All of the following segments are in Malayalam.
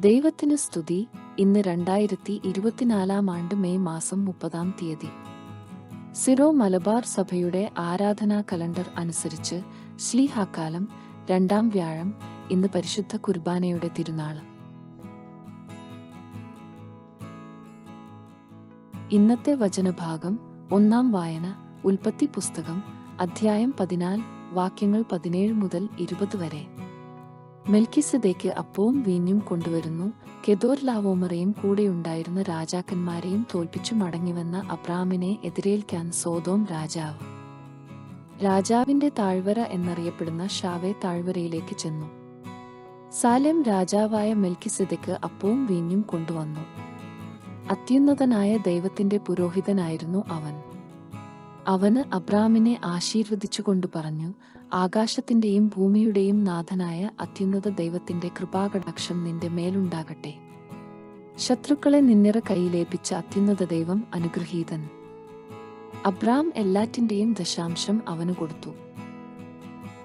ദൈവത്തിന് സ്തുതി. ഇന്ന് രണ്ടായിരത്തി ഇരുപത്തിനാലാം ആണ്ട് മെയ് മാസം മുപ്പതാം തീയതി. സിറോ മലബാർ സഭയുടെ ആരാധനാ കലണ്ടർ അനുസരിച്ച് ശ്ലീഹാക്കാലം രണ്ടാം വ്യാഴം ഇന്ന് പരിശുദ്ധ കുർബാനയുടെ തിരുനാൾ. ഇന്നത്തെ വചനഭാഗം ഒന്നാം വായന ഉൽപ്പത്തി പുസ്തകം അധ്യായം പതിനാല് വാക്യങ്ങൾ പതിനേഴ് മുതൽ ഇരുപത് വരെ. മെൽക്കിസദേക്ക് അപ്പവും വീഞ്ഞും കൊണ്ടുവരുന്നു. കെദോർ ലാവോമറയും കൂടെയുണ്ടായിരുന്ന രാജാക്കന്മാരെയും തോൽപ്പിച്ചു മടങ്ങിവന്ന അബ്രാമിനെ എതിരേൽക്കാൻ സോതോം രാജാവ്. രാജാവിന്റെ താഴ്വര എന്നറിയപ്പെടുന്ന ഷാവെ താഴ്വരയിലേക്ക് ചെന്നു. സാലേം രാജാവായ മെൽക്കിസദക്ക് അപ്പവും വീഞ്ഞും കൊണ്ടുവന്നു. അത്യുന്നതനായ ദൈവത്തിന്റെ പുരോഹിതനായിരുന്നു അവൻ. അവന് അബ്രാമിനെ ആശീർവദിച്ചുകൊണ്ട് പറഞ്ഞു ആകാശത്തിന്റെയും ഭൂമിയുടെയും നാഥനായ അത്യുന്നത ദൈവത്തിന്റെ കൃപാകടാക്ഷം നിന്റെ മേലുണ്ടാകട്ടെ. ശത്രുക്കളെ നിന്നിറ കൈയിലേപ്പിച്ച അത്യുന്നത ദൈവം അനുഗ്രഹീതൻ. അബ്രാം എല്ലാറ്റിന്റെയും ദശാംശം അവന് കൊടുത്തു.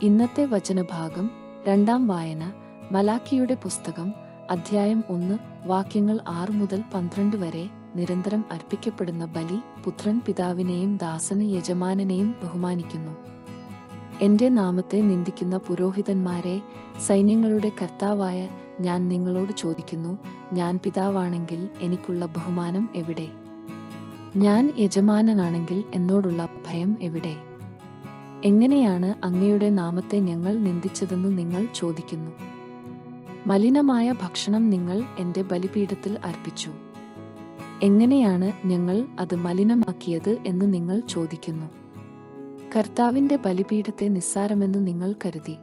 ഇന്നത്തെ വചനഭാഗം രണ്ടാം വായന മലാക്കിയുടെ പുസ്തകം അധ്യായം ഒന്ന് വാക്യങ്ങൾ ആറ് മുതൽ പന്ത്രണ്ട് വരെ നിരന്തരം അർപ്പിക്കപ്പെടുന്ന ബലി പുത്രൻ പിതാവിനെയും ദാസന് യജമാനനെയും ബഹുമാനിക്കുന്നു. എന്റെ നാമത്തെ നിന്ദിക്കുന്ന പുരോഹിതന്മാരെ സൈന്യങ്ങളുടെ കർത്താവായ ഞാൻ നിങ്ങളോട് ചോദിക്കുന്നു ഞാൻ പിതാവാണെങ്കിൽ എനിക്കുള്ള ബഹുമാനം എവിടെ? ഞാൻ യജമാനനാണെങ്കിൽ എന്നോടുള്ള ഭയം എവിടെ? എങ്ങനെയാണ് അങ്ങയുടെ നാമത്തെ ഞങ്ങൾ നിന്ദിച്ചതെന്ന് നിങ്ങൾ ചോദിക്കുന്നു? മലിനമായ ഭക്ഷണം നിങ്ങൾ എന്റെ ബലിപീഠത്തിൽ അർപ്പിച്ചു. എങ്ങനെയാണ് ഞങ്ങൾ അത് മലിനമാക്കിയത് എന്ന് നിങ്ങൾ ചോദിക്കുന്നു. കർത്താവിന്റെ ബലിപീഠത്തെ നിസ്സാരമെന്ന് നിങ്ങൾ കരുതി.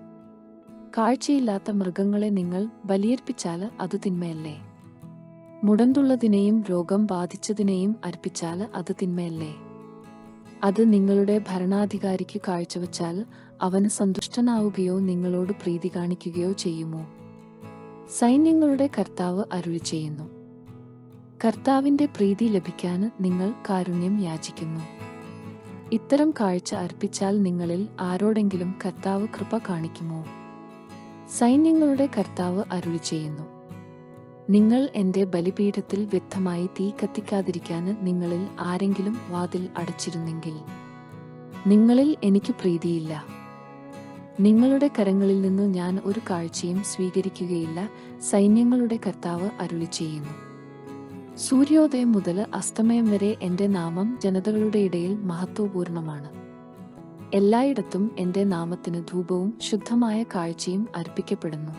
കാഴ്ചയില്ലാത്ത മൃഗങ്ങളെ നിങ്ങൾ ബലിയർപ്പിച്ചാൽ അത് തിന്മയല്ലേ? മുടന്തുള്ളതിനെയും രോഗം ബാധിച്ചതിനെയും അർപ്പിച്ചാൽ അത് തിന്മയല്ലേ? അത് നിങ്ങളുടെ ഭരണാധികാരിക്ക് കാഴ്ചവെച്ചാൽ അവന് സന്തുഷ്ടനാവുകയോ നിങ്ങളോട് പ്രീതി കാണിക്കുകയോ ചെയ്യുമോ? സൈന്യങ്ങളുടെ കർത്താവ് അരുളി ചെയ്യുന്നു കർത്താവിന്റെ പ്രീതി ലഭിക്കാൻ നിങ്ങൾ കാരുണ്യം യാചിക്കുന്നു. ഇത്തരം കാഴ്ച അർപ്പിച്ചാൽ നിങ്ങളിൽ ആരോടെങ്കിലും കർത്താവ് കൃപ കാണിക്കുമോ? സൈന്യങ്ങളുടെ കർത്താവ് അരുളി ചെയ്യുന്നു. നിങ്ങൾ എന്റെ ബലിപീഠത്തിൽ വ്യക്തമായി തീ കത്തിക്കാതിരിക്കാൻ നിങ്ങളിൽ ആരെങ്കിലും വാതിൽ അടച്ചിരുന്നെങ്കിൽ നിങ്ങളിൽ എനിക്ക് പ്രീതിയില്ല. നിങ്ങളുടെ കരങ്ങളിൽ നിന്ന് ഞാൻ ഒരു കാഴ്ചയും സ്വീകരിക്കുകയില്ല സൈന്യങ്ങളുടെ കർത്താവ് അരുളി ചെയ്യുന്നു. സൂര്യോദയം മുതൽ അസ്തമയം വരെ എന്റെ നാമം ജനതകളുടെ ഇടയിൽ മഹത്വപൂർണമാണ്. എല്ലായിടത്തും എന്റെ നാമത്തിന് ധൂപവും ശുദ്ധമായ കാഴ്ചയും അർപ്പിക്കപ്പെടുന്നു.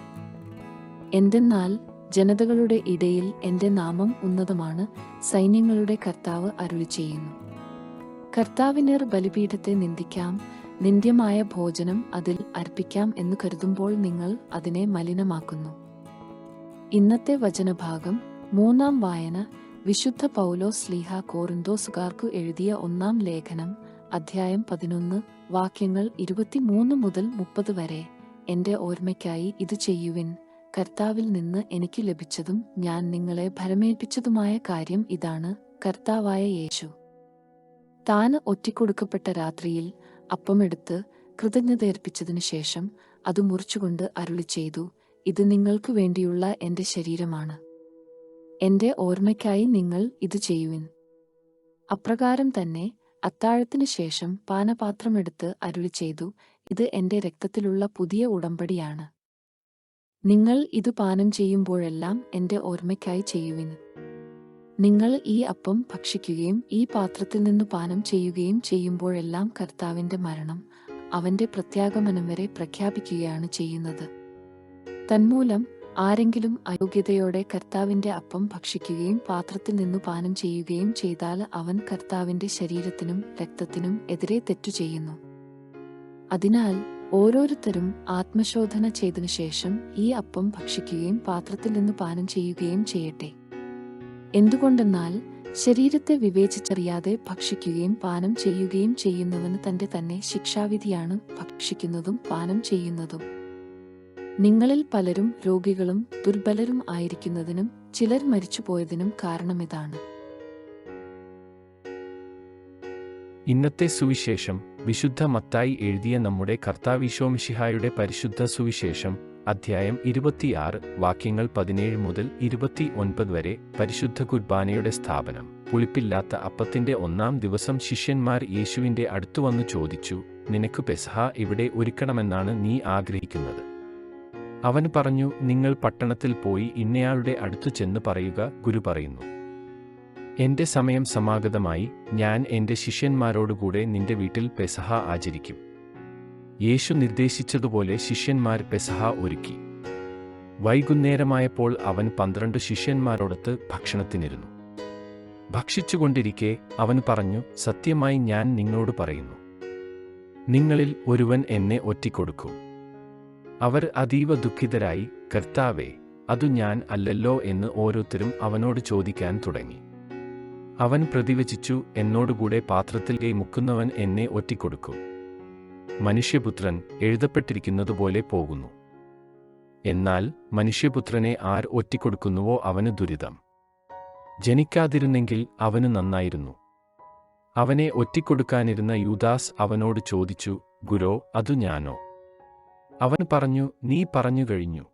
എന്തെന്നാൽ ജനതകളുടെ ഇടയിൽ എന്റെ നാമം ഉന്നതമാണ് സൈന്യങ്ങളുടെ കർത്താവ് അരുളി ചെയ്യുന്നു. കർത്താവിനർ ബലിപീഠത്തെ നിന്ദിക്കാം നിന്ദ്യമായ ഭോജനം അതിൽ അർപ്പിക്കാം എന്ന് കരുതുമ്പോൾ നിങ്ങൾ അതിനെ മലിനമാക്കുന്നു. ഇന്നത്തെ വചനഭാഗം മൂന്നാം വായന വിശുദ്ധ പൗലോസ് ലീഹ കോറിന്തോസുകാർക്കു എഴുതിയ ഒന്നാം ലേഖനം അധ്യായം പതിനൊന്ന് വാക്യങ്ങൾ ഇരുപത്തിമൂന്ന് മുതൽ മുപ്പത് വരെ. എന്റെ ഓർമ്മയ്ക്കായി ഇത് ചെയ്യുവിൻ. കർത്താവിൽ നിന്ന് എനിക്ക് ലഭിച്ചതും ഞാൻ നിങ്ങളെ ഭരമേൽപ്പിച്ചതുമായ കാര്യം ഇതാണ്. കർത്താവായ യേശു. താന് ഒറ്റിക്കൊടുക്കപ്പെട്ട രാത്രിയിൽ അപ്പമെടുത്ത് കൃതജ്ഞതയർപ്പിച്ചതിനു ശേഷം അത് മുറിച്ചുകൊണ്ട് അരുളി ചെയ്തു ഇത് നിങ്ങൾക്കു വേണ്ടിയുള്ള എന്റെ ശരീരമാണ്. എന്റെ ഓർമ്മയ്ക്കായി നിങ്ങൾ ഇത് ചെയ്യുവിൻ. അപ്രകാരം തന്നെ അത്താഴത്തിനു ശേഷം പാനപാത്രമെടുത്ത് അരുളി ചെയ്തു ഇത് എന്റെ രക്തത്തിലുള്ള പുതിയ ഉടമ്പടിയാണ്. നിങ്ങൾ ഇത് പാനം ചെയ്യുമ്പോഴെല്ലാം എന്റെ ഓർമ്മയ്ക്കായി ചെയ്യുവിൻ. നിങ്ങൾ ഈ അപ്പം ഭക്ഷിക്കുകയും ഈ പാത്രത്തിൽ നിന്ന് പാനം ചെയ്യുകയും ചെയ്യുമ്പോഴെല്ലാം കർത്താവിന്റെ മരണം അവന്റെ പ്രത്യാഗമനം വരെ പ്രഖ്യാപിക്കുകയാണ് ചെയ്യുന്നത്. തന്മൂലം ആരെങ്കിലും അയോഗ്യതയോടെ കർത്താവിന്റെ അപ്പം ഭക്ഷിക്കുകയും പാത്രത്തിൽ നിന്നു പാനം ചെയ്യുകയും ചെയ്താൽ അവൻ കർത്താവിന്റെ ശരീരത്തിനും രക്തത്തിനും എതിരെ തെറ്റു ചെയ്യുന്നു. അതിനാൽ ഓരോരുത്തരും ആത്മശോധന ചെയ്തതിനു ശേഷം ഈ അപ്പം ഭക്ഷിക്കുകയും പാത്രത്തിൽ നിന്ന് പാനം ചെയ്യുകയും ചെയ്യട്ടെ. എന്തുകൊണ്ടെന്നാൽ ശരീരത്തെ വിവേചിച്ചറിയാതെ ഭക്ഷിക്കുകയും പാനം ചെയ്യുകയും ചെയ്യുന്നവന് തന്റെ തന്നെ ശിക്ഷാവിധിയാണ് ഭക്ഷിക്കുന്നതും പാനം ചെയ്യുന്നതും. നിങ്ങളിൽ പലരും രോഗികളും ദുർബലരും ആയിരിക്കുന്നതിനും ചിലർ മരിച്ചുപോയതിനും കാരണമിതാണ് ഇന്നത്തെ സുവിശേഷം വിശുദ്ധ മത്തായി എഴുതിയ നമ്മുടെ കർത്താവിശോമിഷിഹായുടെ പരിശുദ്ധ സുവിശേഷം അധ്യായം ഇരുപത്തിയാറ് വാക്യങ്ങൾ പതിനേഴ് മുതൽ ഇരുപത്തി ഒൻപത് വരെ പരിശുദ്ധ കുർബാനയുടെ സ്ഥാപനം. പുളിപ്പില്ലാത്ത അപ്പത്തിന്റെ ഒന്നാം ദിവസം ശിഷ്യന്മാർ യേശുവിന്റെ അടുത്തുവന്നു ചോദിച്ചു നിനക്ക് പെസഹ ഇവിടെ ഒരുക്കണമെന്നാണ് നീ ആഗ്രഹിക്കുന്നത്? അവൻ പറഞ്ഞു നിങ്ങൾ പട്ടണത്തിൽ പോയി ഇന്നയാളുടെ അടുത്തു ചെന്ന് പറയുക ഗുരു പറയുന്നു. എന്റെ സമയം സമാഗതമായി ഞാൻ എന്റെ ശിഷ്യന്മാരോടുകൂടെ നിന്റെ വീട്ടിൽ പെസഹ ആചരിക്കും. യേശു നിർദ്ദേശിച്ചതുപോലെ ശിഷ്യന്മാർ പെസഹ ഒരുക്കി. വൈകുന്നേരമായപ്പോൾ അവൻ പന്ത്രണ്ട് ശിഷ്യന്മാരോടൊത്ത് ഭക്ഷണത്തിനിരുന്നു. ഭക്ഷിച്ചുകൊണ്ടിരിക്കെ അവൻ പറഞ്ഞു സത്യമായി ഞാൻ നിങ്ങളോട് പറയുന്നു നിങ്ങളിൽ ഒരുവൻ എന്നെ ഒറ്റിക്കൊടുക്കും. അവർ അതീവ ദുഃഖിതരായി കർത്താവേ അതു ഞാൻ അല്ലല്ലോ എന്ന് ഓരോരുത്തരും അവനോട് ചോദിക്കാൻ തുടങ്ങി. അവൻ പ്രതിവചിച്ചു എന്നോടുകൂടെ പാത്രത്തിൽ മുക്കുന്നവൻ എന്നെ ഒറ്റിക്കൊടുക്കും. മനുഷ്യപുത്രൻ എഴുതപ്പെട്ടിരിക്കുന്നതുപോലെ പോകുന്നു. എന്നാൽ മനുഷ്യപുത്രനെ ആർ ഒറ്റിക്കൊടുക്കുന്നുവോ അവന് ദുരിതം. ജനിക്കാതിരുന്നെങ്കിൽ അവന് നന്നായിരുന്നു. അവനെ ഒറ്റിക്കൊടുക്കാനിരുന്ന യൂദാസ് അവനോട് ചോദിച്ചു ഗുരോ അതു ഞാനോ? അവൻ പറഞ്ഞു നീ പറഞ്ഞു കഴിഞ്ഞു.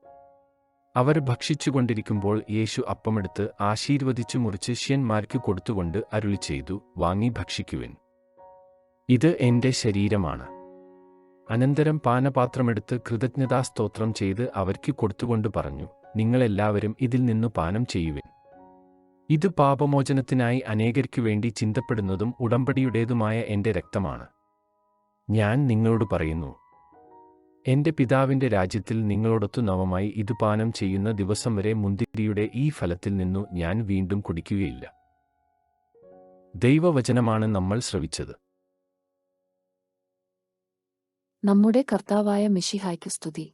അവർ ഭക്ഷിച്ചുകൊണ്ടിരിക്കുമ്പോൾ യേശു അപ്പമെടുത്ത് ആശീർവദിച്ചു മുറിച്ച് ശിഷ്യന്മാർക്ക് കൊടുത്തുകൊണ്ട് അരുളി ചെയ്തു വാങ്ങി ഭക്ഷിക്കുവിൻ. ഇത് എന്റെ ശരീരമാണ്. അനന്തരം പാനപാത്രമെടുത്ത് കൃതജ്ഞതാസ്തോത്രം ചെയ്ത് അവർക്ക് കൊടുത്തുകൊണ്ട് പറഞ്ഞു നിങ്ങളെല്ലാവരും ഇതിൽ നിന്നു പാനം ചെയ്യുവിൻ. ഇത് പാപമോചനത്തിനായി അനേകർക്കു വേണ്ടി ചിന്തപ്പെടുന്നതും ഉടമ്പടിയുടേതുമായ എന്റെ രക്തമാണ്. ഞാൻ നിങ്ങളോട് പറയുന്നു എന്റെ പിതാവിന്റെ രാജ്യത്തിൽ നിങ്ങളോടൊത്തു നവമായി ഇത് പാനം ചെയ്യുന്ന ദിവസം വരെ മുന്തിരിയുടെ ഈ ഫലത്തിൽ നിന്നു ഞാൻ വീണ്ടും കുടിക്കുകയില്ല. ദൈവവചനമാണ് നമ്മൾ ശ്രവിച്ചത്. നമ്മുടെ കർത്താവായ മിഷിഹായ്ക്ക് സ്തുതി.